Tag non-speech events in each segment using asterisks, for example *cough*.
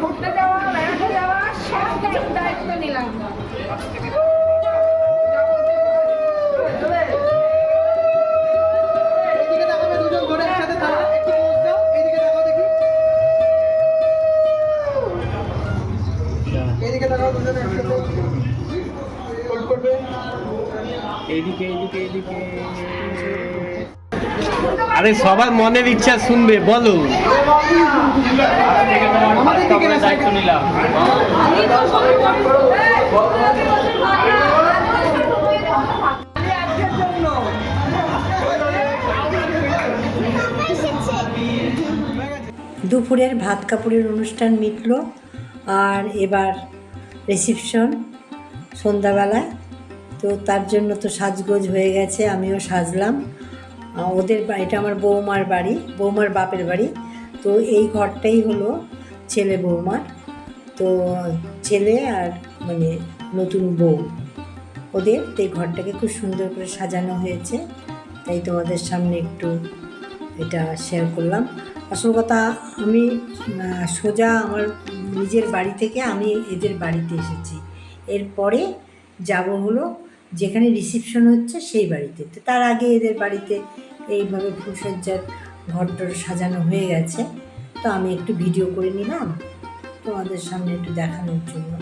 ঘুরতে যাওয়া বেড়াতে যাওয়া সব দায়িত্ব নিলাম। এইদিকে এইদিকে এইদিকে আরে সবার মনের ইচ্ছা শুনবে বলো। দুপুরের ভাত কাপড়ের অনুষ্ঠান মিটল আর এবার রিসিপশন সন্ধ্যাবেলায়। তো তার জন্য তো সাজগোজ হয়ে গেছে আমিও সাজলাম। ওদের বা- এটা আমার বৌমার বাড়ি, বৌমার বাপের বাড়ি। তো এই ঘরটাই হলো ছেলে বৌমার। তো ছেলে আর মানে নতুন বউ। ওদের তো এই ঘরটাকে খুব সুন্দর করে সাজানো হয়েছে। তাই তোমাদের সামনে একটু এটা শেয়ার করলাম। আসল কথা, আমি সোজা আমার নিজের বাড়ি থেকে আমি এদের বাড়িতে এসেছি। এরপরে যাব হলো যেখানে রিসেপশন হচ্ছে সেই বাড়িতে। তো তার আগে এদের বাড়িতে এইভাবে ফুলসজ্জার ঘরটর সাজানো হয়ে গেছে। তো আমি একটু ভিডিও করে নিলাম তোমাদের সামনে একটু দেখানোর জন্য।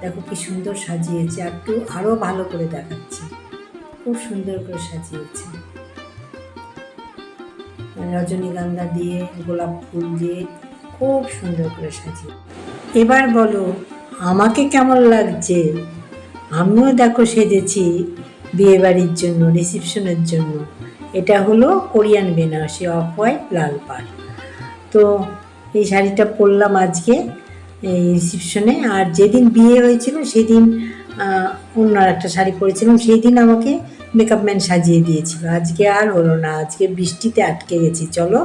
দেখো কি সুন্দর সাজিয়েছে, আর একটু আরও ভালো করে দেখাচ্ছে। খুব সুন্দর করে সাজিয়েছে। রজনীগন্ধা দিয়ে, গোলাপ ফুল দিয়ে খুব সুন্দর করে সাজিয়ে এবার বলো, আমাকে কেমন লাগছে? আমিও দেখো সেজেছি বিয়েবাড়ির জন্য রিসেপশনের জন্য। এটা হলো কোরিয়ান বেনারসি অফ হোয়াইট লাল পাড় তো এই শাড়িটা পরলাম আজকে এই রিসেপশনে আর যেদিন বিয়ে হয়েছিল, সেদিন অন্য একটা শাড়ি পরেছিলাম সেই দিন আমাকে মেকআপ ম্যান সাজিয়ে দিয়েছিল। আজকে আর হলো না, আজকে বৃষ্টিতে আটকে গেছি, চলো।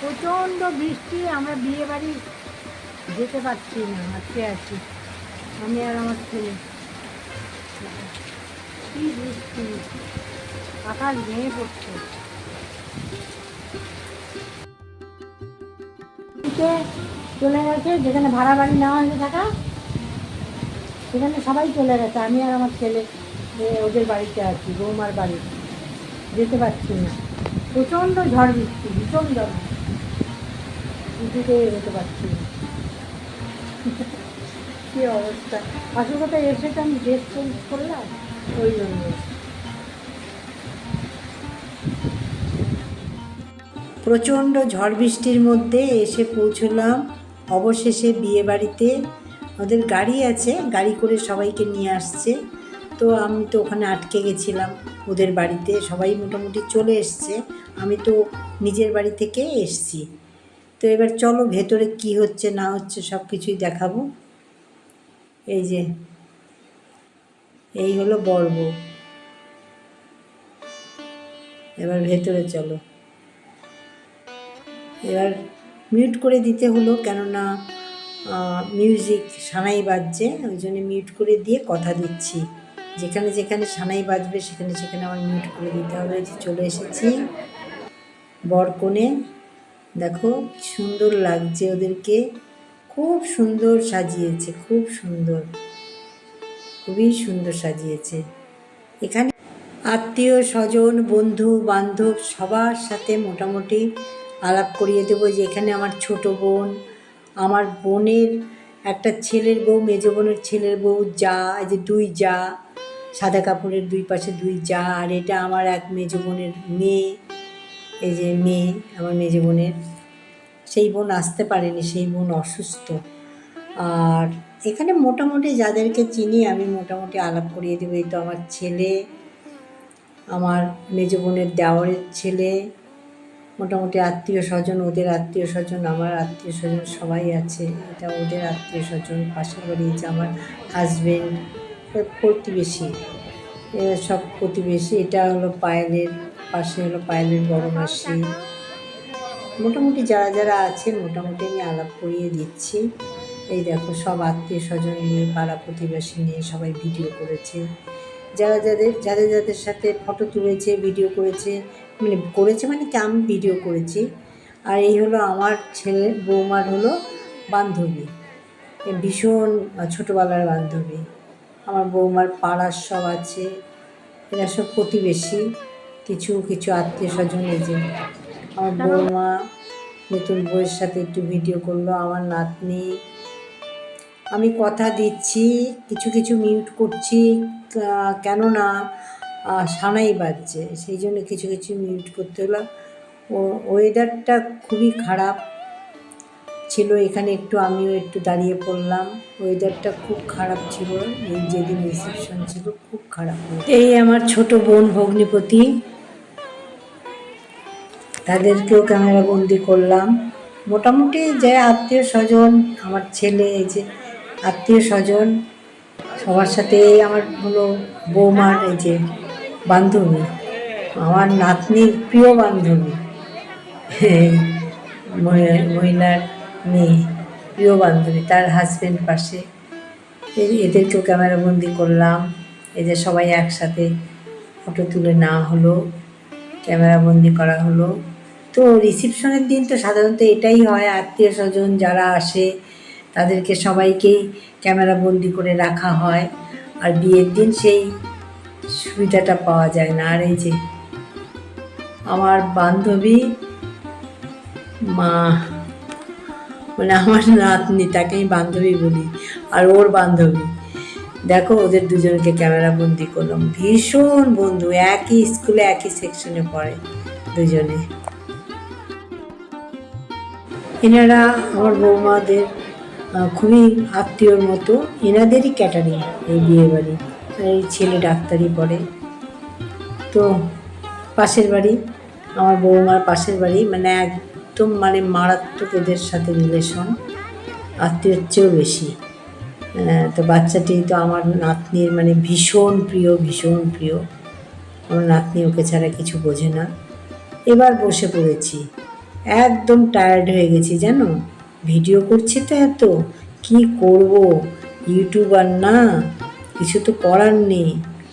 প্রচণ্ড বৃষ্টি, আমরা বিয়ে বাড়ি যেতে পারছি না, আটকে আছি। আমি আর আমার ছেলে। বৃষ্টি চলে গেছে যেখানে ভাড়া বাড়ি নেওয়া হয়েছে থাকা সেখানে সবাই চলে গেছে আমি আর আমার ছেলে ওদের বাড়িতে আছি বৌমার বাড়ি যেতে পারছি না প্রচণ্ড ঝড় বৃষ্টি ভীষণ ঝড় কিছুতে যেতে পারছি না কী অবস্থা? আসল কথা এসে তো আমি ড্রেস চেঞ্জ করলাম, ওই জন্য। প্রচণ্ড ঝড় বৃষ্টির মধ্যে এসে পৌঁছলাম। অবশেষে বিয়ে বাড়িতে ওদের গাড়ি আছে, গাড়ি করে সবাইকে নিয়ে আসছে। তো আমি তো ওখানে আটকে গেছিলাম, ওদের বাড়িতে। সবাই মোটামুটি চলে এসছে, আমি তো নিজের বাড়ি থেকে এসছি। তো এবার চলো ভেতরে কি হচ্ছে না হচ্ছে সব কিছুই দেখাবো। এই যে, এই হলো বর্ব এবার ভেতরে চলো। এবার মিউট করে দিতে হলো কেননা মিউজিক সানাই বাজছে, ওই জন্য মিউট করে দিয়ে কথা দিচ্ছি। যেখানে যেখানে সানাই বাজবে, সেখানে সেখানে আমার মিউট করে দিতে হবে। যে চলে এসেছি বর কনে দেখো সুন্দর লাগছে ওদেরকে। খুব সুন্দর সাজিয়েছে, খুব সুন্দর। খুবই সুন্দর সাজিয়েছে। এখানে আত্মীয়, স্বজন, বন্ধু, বান্ধব সবার সাথে মোটামুটি আলাপ করিয়ে দেবো যে এখানে আমার ছোট বোন, আমার বোনের একটা ছেলের বউ, মেজ বোনের ছেলের বউ, যা যে দুই যা, সাদা কাপড়ের দুই পাশে দুই যা, আর এটা আমার এক মেজ বোনের মেয়ে, এই যে মেয়ে, আমার মেজ বোনের সেই বোন আসতে পারেনি, সেই বোন অসুস্থ। আর এখানে মোটামুটি যাদেরকে চিনি আমি মোটামুটি আলাপ করিয়ে দেবো। এই তো আমার ছেলে, আমার মেজ বোনের দেওয়ারের ছেলে, মোটামুটি আত্মীয় স্বজন, ওদের আত্মীয় স্বজন, আমার আত্মীয় স্বজন সবাই আছে। এটা ওদের আত্মীয় স্বজন, পাশের বাড়ি যে আমার হাজবেন্ড প্রতিবেশী সব প্রতিবেশী। এটা হলো পায়েলের, পাশে হলো পায়েলের বড় মাসি। মোটামুটি যারা যারা আছে, মোটামুটি আমি আলাপ করিয়ে দিচ্ছি। এই দেখো, সব আত্মীয় স্বজন নিয়ে, পাড়া প্রতিবেশী নিয়ে সবাই ভিডিও করেছে। যারা যাদের যাদের যাদের সাথে ফটো তুলেছে, ভিডিও করেছে মানে করেছে মানে কি আমি ভিডিও করেছি। আর এই হলো আমার ছেলে, বৌমার হলো বান্ধবী। ভীষণ ছোটোবেলার বান্ধবী। আমার বৌমার পাড়ার সব আছে। এরা সব প্রতিবেশী। কিছু কিছু আত্মীয় স্বজন যে আমার বৌমা নতুন বউয়ের সাথে একটু ভিডিও করল, আমার নাতনি। আমি কথা দিচ্ছি, কিছু কিছু মিউট করছি কেননা সানাই বাজছে, সেই জন্য কিছু কিছু মিউট করতে হলো। ওয়েদারটা খুবই খারাপ ছিল, এখানে একটু আমিও একটু দাঁড়িয়ে পড়লাম। ওয়েদারটা খুব খারাপ ছিল, এই যেদিন রিসেপশন ছিল, খুব খারাপ এই আমার ছোট বোন ভগ্নিপতি তাদেরকেও ক্যামেরা বন্দি করলাম। মোটামুটি যে আত্মীয় স্বজন, আমার ছেলে, এই যে আত্মীয় স্বজন, সবার সাথে আমার হলো বৌমার এই যে বান্ধবী, আমার নাতনির প্রিয় বান্ধবী। *laughs* মহিলার মেয়ে, প্রিয় বান্ধবী, তার হাজব্যান্ড পাশে। এদেরকেও ক্যামেরা বন্দি করলাম যে সবাই একসাথে ফটো তুলে নেওয়া হলো ক্যামেরা বন্দি করা হলো। তো রিসিপশনের দিন তো সাধারণত এটাই হয়, আত্মীয় স্বজন যারা আসে, তাদেরকে সবাইকেই ক্যামেরা বন্দি করে রাখা হয়। আর বিয়ের দিন সেই সুবিধাটা পাওয়া যায় না। আর এই যে আমার বান্ধবী, মা মানে আমার নাতনি তাকে আমি বান্ধবী বলি, আর ওর বান্ধবী। দেখো, ওদের দুজনকে ক্যামেরা বন্দি করলাম। ভীষণ বন্ধু, একই স্কুলে একই সেকশনে পড়ে দুজনে। এনারা আমার বৌমাদের খুবই আত্মীয়র মতো এনাদেরই ক্যাটারিং এই বিয়ে বাড়ি এই ছেলে ডাক্তারি পড়ে। তো পাশের বাড়ি, আমার বৌমার পাশের বাড়ি মানে একদম মানে মারাত্মক এদের সাথে রিলেশন আত্মীয়র চেয়েও বেশি। তো বাচ্চাটি তো আমার নাতনির মানে ভীষণ প্রিয় ভীষণ প্রিয়। আমার নাতনি ওকে ছাড়া কিছু বোঝে না। এবার বসে পড়েছি। একদম টায়ার্ড হয়ে গেছি জানো। ভিডিও করছি তো এত, কি করব? ইউটিউবার না, কিছু তো করার নেই।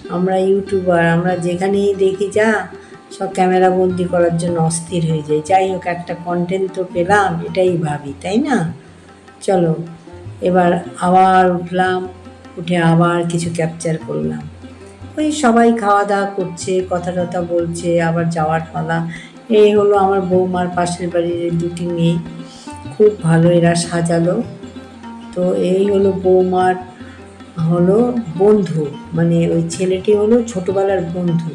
আমরা ইউটিউবার আমরা যেখানেই দেখি যা, সব ক্যামেরা বন্দি করার জন্য অস্থির হয়ে যাই। যাই হোক, একটা কন্টেন্ট তো পেলাম, এটাই ভাবি, তাই না? চলো, এবার আবার উঠলাম, উঠে আবার কিছু ক্যাপচার করলাম। ওই সবাই খাওয়া দাওয়া করছে, কথা টথা বলছে, আবার যাওয়ার পালা। এই হলো আমার বৌমার পাশের বাড়ির দুটি মেয়ে। খুব ভালো এরা সাজালো। তো এই হলো বৌমার হলো বন্ধু মানে ওই ছেলেটি হলো ছোটোবেলার বন্ধু।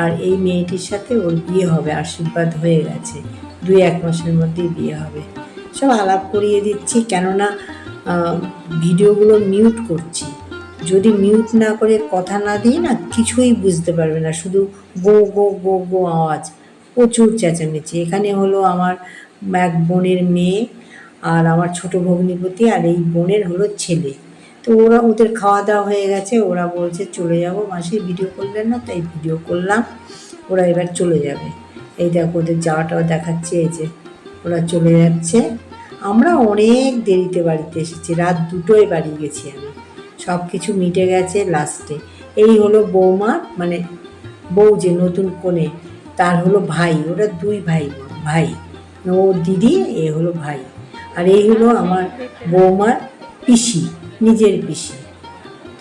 আর এই মেয়েটির সাথে ওর বিয়ে হবে, আশীর্বাদ হয়ে গেছে। দুই এক মাসের মধ্যেই বিয়ে হবে। সব আলাপ করিয়ে দিচ্ছি, কেননা ভিডিওগুলো মিউট করছি। যদি মিউট না করে কথা না দিই না, কিছুই বুঝতে পারবে না। শুধু গো গো গো গো আওয়াজ। প্রচুর চেঁচামেচি। এখানে হলো আমার এক বোনের মেয়ে আর আমার ছোট ভগ্নিপতি আর এই বোনের হলো ছেলে। তো ওরা, ওদের খাওয়া দাওয়া হয়ে গেছে, ওরা বলছে চলে যাব। মাসি ভিডিও করলেন না, তাই ভিডিও করলাম। ওরা এবার চলে যাবে। এই দেখো, ওদের যাওয়াটাও দেখাচ্ছে, এই যে ওরা চলে যাচ্ছে। আমরা অনেক দেরিতে বাড়িতে এসেছি, রাত দুটোয় বাড়ি গেছি আমি। সব কিছু মিটে গেছে লাস্টে এই হলো বৌমা মানে বউ যে নতুন কোণে তার হলো ভাই ওরা দুই ভাই ভাই। ও দিদি, এ হলো ভাই। আর এই হলো আমার বৌমার পিসি, নিজের পিসি।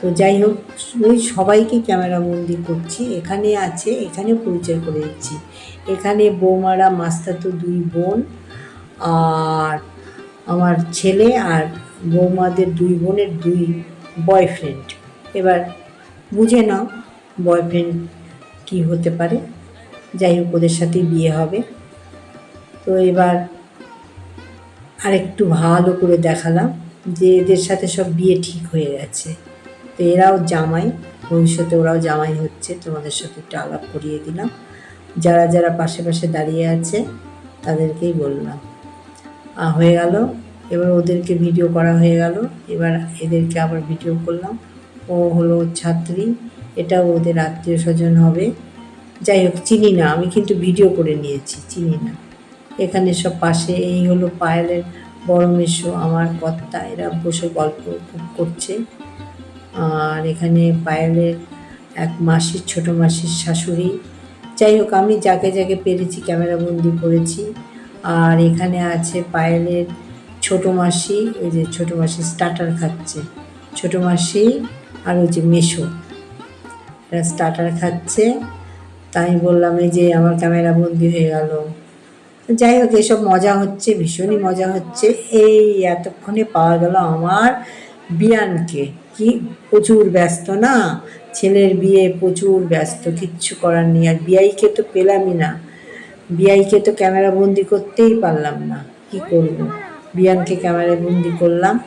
তো যাই হোক, ওই সবাইকে ক্যামেরা বন্দি করছি। এখানে আছে, এখানে পরিচয় করে দিচ্ছি। এখানে বৌমারা মাস্তাতো দুই বোন। আর আমার ছেলে আর বৌমাদের দুই বোনের দুই বয়ফ্রেন্ড এবার বুঝে নাও বয়ফ্রেন্ড কি হতে পারে। যাই হোক, ওদের সাথেই বিয়ে হবে। তো এবার আরেকটু ভালো করে দেখালাম যে এদের সাথে সব বিয়ে ঠিক হয়ে গেছে। তো এরাও জামাই, ভবিষ্যতে ওরাও জামাই হচ্ছে, তোমাদের সাথে একটু আলাপ করিয়ে দিলাম। যারা যারা পাশে পাশে দাঁড়িয়ে আছে, তাদেরকেই বললাম। হয়ে গেল। এবার ওদেরকে ভিডিও করা হয়ে গেল। এবার এদেরকে আবার ভিডিও করলাম। ও হলো ছাত্রী। এটাও ওদের আত্মীয় স্বজন হবে। যাই হোক, চিনি না, আমি কিন্তু ভিডিও করে নিয়েছি, চিনি না। এখানে সব পাশে এই হলো পায়েলের বড় মেশো, আমার কর্তা, এরা বসে গল্প খুব করছে। আর এখানে পায়েলের এক মাসির, ছোট মাসির শাশুড়ি। যাই হোক, আমি যাকে যাকে পেরেছি, ক্যামেরা বন্দি করেছি। আর এখানে আছে পায়েলের ছোটো মাসি, ওই যে ছোটো মাসি স্টার্টার খাচ্ছে। ছোটো মাসি আর ওই যে মেশো, এরা স্টার্টার খাচ্ছে। তাই বললাম, এই যে আমার ক্যামেরা বন্দি হয়ে গেল। যাই হোক, এসব মজা হচ্ছে, ভীষণই মজা হচ্ছে। এই এতক্ষণে পাওয়া গেল আমার বিয়ানকে। কি প্রচুর ব্যস্ত না? ছেলের বিয়ে প্রচুর ব্যস্ত, কিচ্ছু করার নেই। আর বিয়াইকে তো পেলামই না। বিয়াইকে তো ক্যামেরা বন্দি করতেই পারলাম না। কি করব? বিয়ানকে ক্যামেরা বন্দি করলাম।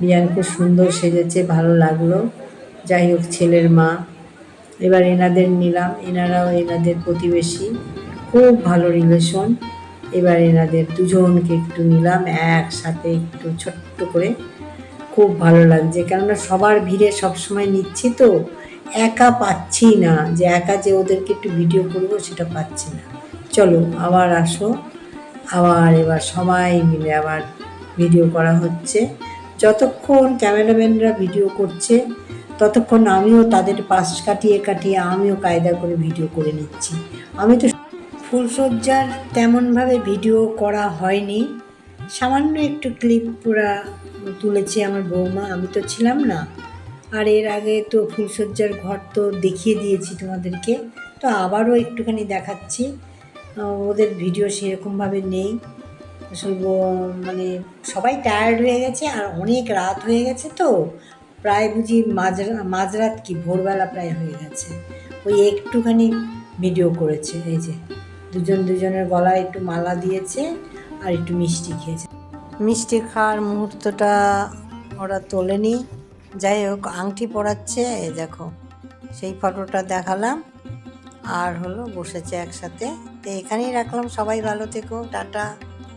বিয়ান খুব সুন্দর সেজেছে, ভালো লাগল। যাই হোক, ছেলের মা এবার এনাদের নিলাম, এনারাও এনাদের প্রতিবেশী। খুব ভালো রিলেশন এবার এনাদের দুজনকে একটু নিলাম, একসাথে একটু ছোট্ট করে। খুব ভালো লাগছে, কেননা সবার ভিড়ে সবসময় নিচ্ছি তো। একা পাচ্ছি না, যে একা যে ওদেরকে একটু ভিডিও করব সেটা পাচ্ছি না। চলো, আবার আসো। আবার এবার সবাই মিলে আবার ভিডিও করা হচ্ছে। যতক্ষণ ক্যামেরাম্যানরা ভিডিও করছে ততক্ষণ আমিও তাদের পাশ কাটিয়ে কাটিয়ে আমিও কায়দা করে ভিডিও করে নিচ্ছি। আমি তো ফুলসজ্জার তেমনভাবে ভিডিও করা হয়নি। সামান্য একটু ক্লিপ পুরা তুলেছি আমার বৌমা, আমি তো ছিলাম না। আর এর আগে তো ফুলসজ্জার ঘর তো দেখিয়ে দিয়েছি তোমাদেরকে, তো আবারও একটুখানি দেখাচ্ছি। ওদের ভিডিও সেরকমভাবে নেই। মানে সবাই টায়ার্ড হয়ে গেছে আর অনেক রাত হয়ে গেছে তো প্রায় বুঝি মাঝরা, মাঝরাত কি, ভোরবেলা প্রায় হয়ে গেছে। ওই একটুখানি ভিডিও করেছে, এই যে। দুজন দুজনের গলায় একটু মালা দিয়েছে আর একটু মিষ্টি খেয়েছে। মিষ্টি খাওয়ার মুহূর্তটা ওরা তোলেনি। যাই হোক, আংটি পরাচ্ছে, এই দেখো। সেই ফটোটা দেখালাম আর হলো, বসেছে একসাথে। তো এখানেই রাখলাম। সবাই ভালো থেকো, টাটা।